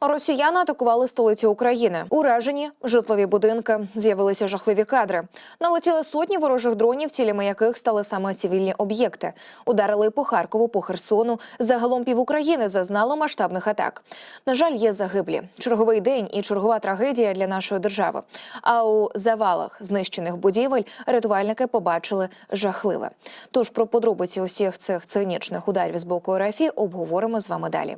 Росіяни атакували столицю України. Уражені житлові будинки. З'явилися жахливі кадри. Налетіли сотні ворожих дронів, цілями яких стали саме цивільні об'єкти. Ударили по Харкову, по Херсону. Загалом пів України зазнало масштабних атак. На жаль, є загиблі. Черговий день і чергова трагедія для нашої держави. А у завалах знищених будівель рятувальники побачили жахливе. Тож про подробиці усіх цих цинічних ударів з боку РФ обговоримо з вами далі.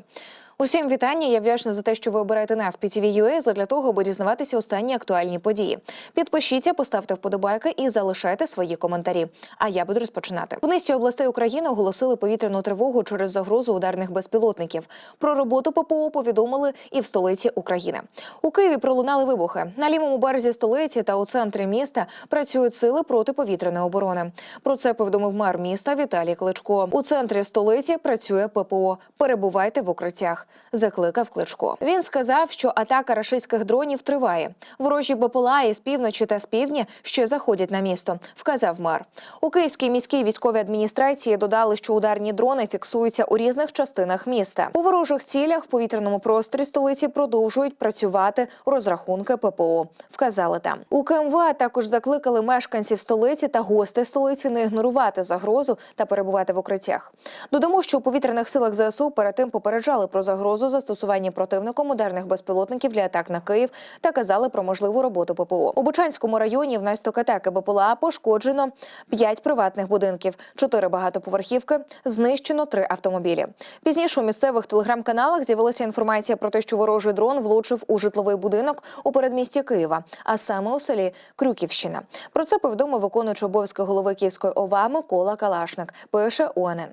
Усім вітання. Я вдячна за те, що ви обираєте нас PTV.ua задля того, аби дізнаватися останні актуальні події. Підпишіться, поставте вподобайки і залишайте свої коментарі. А я буду розпочинати. В низці областей України оголосили повітряну тривогу через загрозу ударних безпілотників. Про роботу ППО повідомили і в столиці України. У Києві пролунали вибухи. На лівому березі столиці та у центрі міста працюють сили протиповітряної оборони. Про це повідомив мер міста Віталій Кличко. У центрі столиці працює ППО. Перебувайте в укриттях закликав Кличко. Він сказав, що атака рашистських дронів триває. Ворожі БПЛА із півночі та з півдня ще заходять на місто. Вказав мер. У Київській міській військовій адміністрації додали, що ударні дрони фіксуються у різних частинах міста. У ворожих цілях в повітряному просторі столиці продовжують працювати розрахунки ППО. Вказали там. У КМВА також закликали мешканців столиці та гостей столиці не ігнорувати загрозу та перебувати в укриттях. Додамо, що у повітряних силах ЗСУ перед тим попереджали про загрозу застосування противником ударних безпілотників для атак на Київ та казали про можливу роботу ППО. У Бучанському районі внаслідок атаки БПЛА пошкоджено 5 приватних будинків, 4 багатоповерхівки, знищено 3 автомобілі. Пізніше у місцевих телеграм-каналах з'явилася інформація про те, що ворожий дрон влучив у житловий будинок у передмісті Києва, а саме у селі Крюківщина. Про це повідомив виконуючий обов'язки голови Київської ОВА Микола Калашник. Пише УНН.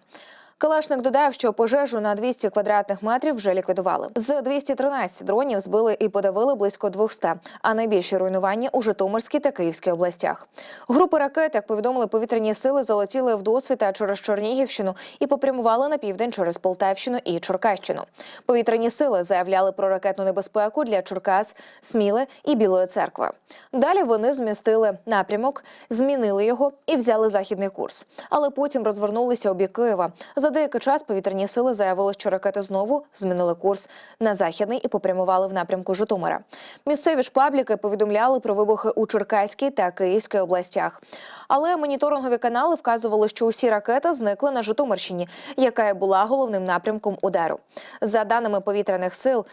Калашник додав, що пожежу на 200 квадратних метрів вже ліквідували. З 213 дронів збили і подавили близько 200, а найбільші руйнування у Житомирській та Київській областях. Групи ракет, як повідомили повітряні сили, залетіли в досвіта через Чернігівщину і попрямували на південь через Полтавщину і Черкащину. Повітряні сили заявляли про ракетну небезпеку для Черкас, Сміли і Білої церкви. Далі вони змістили напрямок, змінили його і взяли західний курс. Але потім розвернулися у бік Києва. За деякий час повітряні сили заявили, що ракети знову змінили курс на західний і попрямували в напрямку Житомира. Місцеві ж пабліки повідомляли про вибухи у Черкаській та Київській областях. Але моніторингові канали вказували, що усі ракети зникли на Житомирщині, яка і була головним напрямком удару. За даними повітряних сил,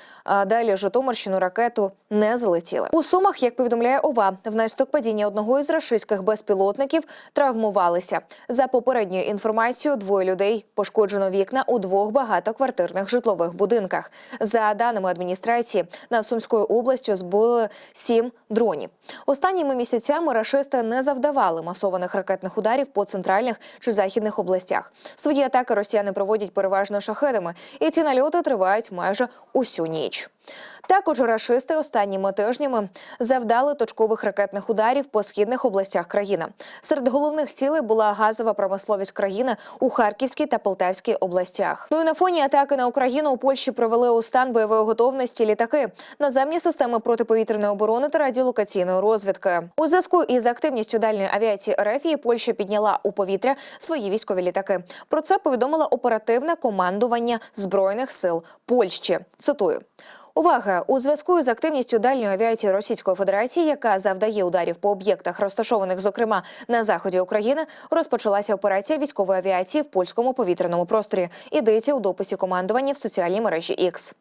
далі Житомирщину ракету не залетіли. У Сумах, як повідомляє ОВА, внаслідок падіння одного із рашистських безпілотників травмувалися. За попередньою інформацією, двоє людей пошкоджено вікна у двох багатоквартирних житлових будинках. За даними адміністрації, над Сумською областю збили сім дронів. Останніми місяцями рашисти не завдавали масованих ракетних ударів по центральних чи західних областях. Свої атаки росіяни проводять переважно шахедами, і ці нальоти тривають майже усю ніч. Також рашисти останніми тижнями завдали точкових ракетних ударів по східних областях країни. Серед головних цілей була газова промисловість країни у Харківській та Полтавській областях. Ну і на фоні атаки на Україну у Польщі провели у стан бойової готовності літаки, наземні системи протиповітряної оборони та радіолокаційної розвідки. У зв'язку із активністю дальньої авіації РФ Польща підняла у повітря свої військові літаки. Про це повідомило оперативне командування збройних сил Польщі. Цитую. Увага! У зв'язку з активністю дальньої авіації Російської Федерації, яка завдає ударів по об'єктах, розташованих зокрема на заході України, розпочалася операція військової авіації в польському повітряному просторі. Ідеться у дописі командування в соціальній мережі X.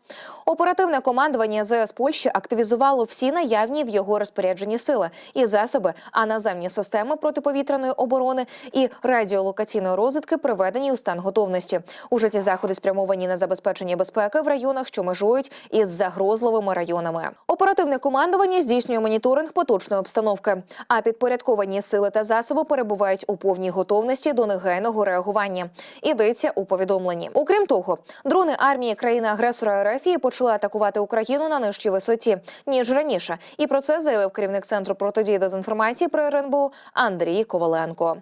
Оперативне командування ЗС Польщі активізувало всі наявні в його розпорядженні сили і засоби, а наземні системи протиповітряної оборони і радіолокаційної розвідки приведені у стан готовності. Уже ці заходи спрямовані на забезпечення безпеки в районах, що межують із загрозливими районами. Оперативне командування здійснює моніторинг поточної обстановки, а підпорядковані сили та засоби перебувають у повній готовності до негайного реагування. Ідеться у повідомленні. Окрім того, дрони армії країни-агресора РФ почали атакувати Україну на нижчій висоті ніж раніше. І про це заявив керівник центру протидії дезінформації при РНБО Андрій Коваленко.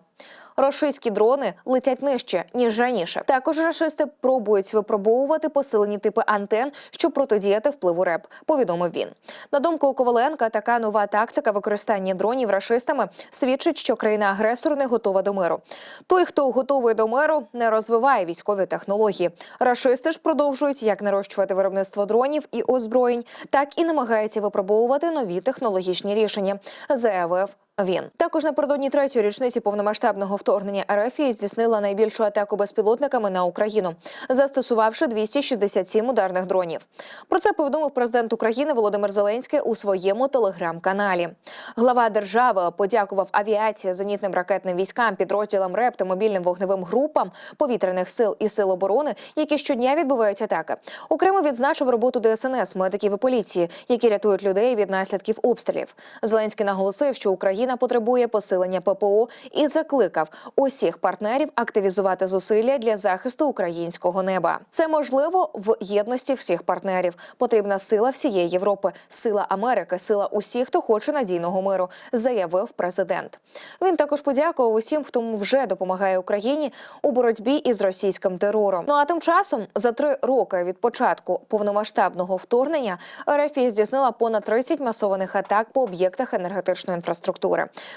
Російські дрони летять нижче ніж раніше. Також рашисти пробують випробовувати посилені типи антен, щоб протидіяти впливу РЕП. Повідомив він. На думку Коваленка, така нова тактика використання дронів рашистами свідчить, що країна-агресор не готова до миру. Той, хто готовий до миру, не розвиває військові технології. Рашисти ж продовжують як нарощувати виробництво дронів і озброєнь, так і намагаються випробовувати нові технологічні рішення. Заявив він також напередодні третьої річниці повномасштабного вторгнення РФ здійснила найбільшу атаку безпілотниками на Україну, застосувавши 267 ударних дронів. Про це повідомив президент України Володимир Зеленський у своєму телеграм-каналі. Глава держави подякував авіації, зенітним ракетним військам, підрозділам РЕП та мобільним вогневим групам повітряних сил і сил оборони, які щодня відбивають атаки. Окремо відзначив роботу ДСНС, медиків і поліції, які рятують людей від наслідків обстрілів. Зеленський наголосив, що Україна потребує посилення ППО і закликав усіх партнерів активізувати зусилля для захисту українського неба. Це можливо в єдності всіх партнерів. Потрібна сила всієї Європи, сила Америки, сила усіх, хто хоче надійного миру, заявив президент. Він також подякував усім, хто вже допомагає Україні у боротьбі із російським терором. Ну а тим часом за три роки від початку повномасштабного вторгнення РФ здійснила понад 30 масованих атак по об'єктах енергетичної інфраструктури.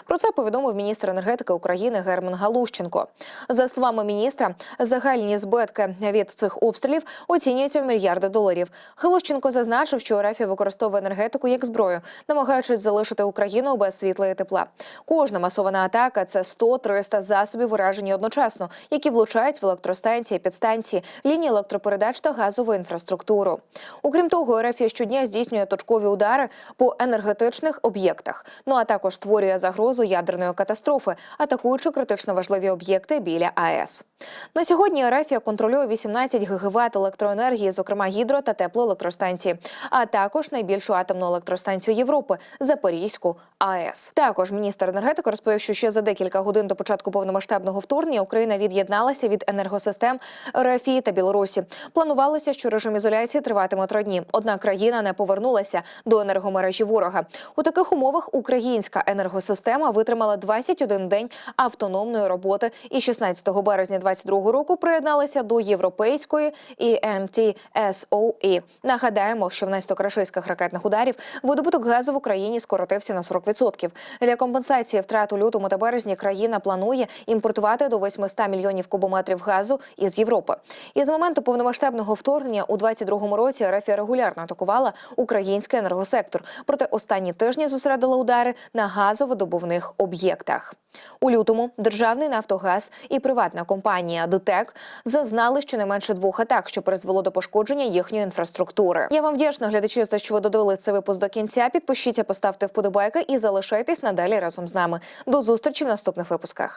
Про це повідомив міністр енергетики України Герман Галущенко. За словами міністра, загальні збитки від цих обстрілів оцінюються в мільярди доларів. Галущенко зазначив, що РФ використовує енергетику як зброю, намагаючись залишити Україну без світла і тепла. Кожна масована атака це 100-300 засобів уражені одночасно, які влучають в електростанції, підстанції, лінії електропередач та газову інфраструктуру. Окрім того, РФ щодня здійснює точкові удари по енергетичних об'єктах. Ну а також створює загрозу ядерної катастрофи, атакуючи критично важливі об'єкти біля АЕС. На сьогодні РФ контролює 18 ГВт електроенергії, зокрема гідро та теплоелектростанції, а також найбільшу атомну електростанцію Європи Запорізьку АЕС. Також міністр енергетики розповів, що ще за декілька годин до початку повномасштабного вторгнення Україна від'єдналася від енергосистем РФ та Білорусі. Планувалося, що режим ізоляції триватиме три дні. Однак країна не повернулася до енергомережі ворога. У таких умовах українська енергосистема витримала 21 день автономної роботи і 16 березня 2022 року приєдналася до європейської EMTSOE. Нагадаємо, що внаслідок рашистських ракетних ударів видобуток газу в Україні скоротився на 40%. Для компенсації втрат у лютому та березні країна планує імпортувати до 800 мільйонів кубометрів газу із Європи. І з моменту повномасштабного вторгнення у 2022 році РФ регулярно атакувала український енергосектор. Проте останні тижні зосередила удари на газовидобувних об'єктах. У лютому державний Нафтогаз і приватна компанія ДТЕК зазнали щонайменше двох атак, що призвело до пошкодження їхньої інфраструктури. Я вам вдячна, глядачі, за що ви додали цей випуск до кінця. Підпишіться, поставте вподобайки і залишайтесь надалі разом з нами. До зустрічі в наступних випусках.